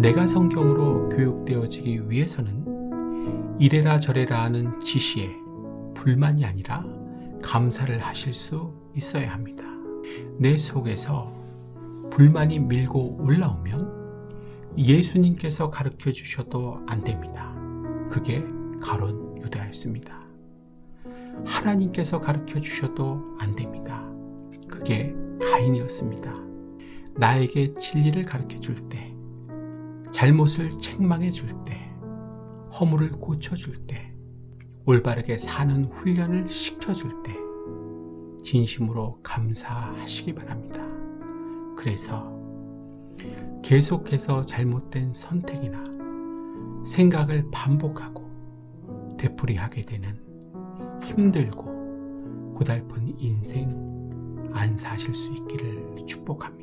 내가 성경으로 교육되어지기 위해서는 이래라 저래라 하는 지시에 불만이 아니라 감사를 하실 수 있어야 합니다. 내 속에서 불만이 밀고 올라오면 예수님께서 가르쳐 주셔도 안 됩니다. 그게 가론 유다였습니다. 하나님께서 가르쳐 주셔도 안 됩니다. 그게 가인이었습니다. 나에게 진리를 가르쳐 줄 때, 잘못을 책망해 줄 때, 허물을 고쳐 줄 때, 올바르게 사는 훈련을 시켜 줄 때, 진심으로 감사하시기 바랍니다. 그래서 계속해서 잘못된 선택이나 생각을 반복하고 되풀이하게 되는 힘들고 고달픈 인생 안 사실 수 있기를 축복합니다.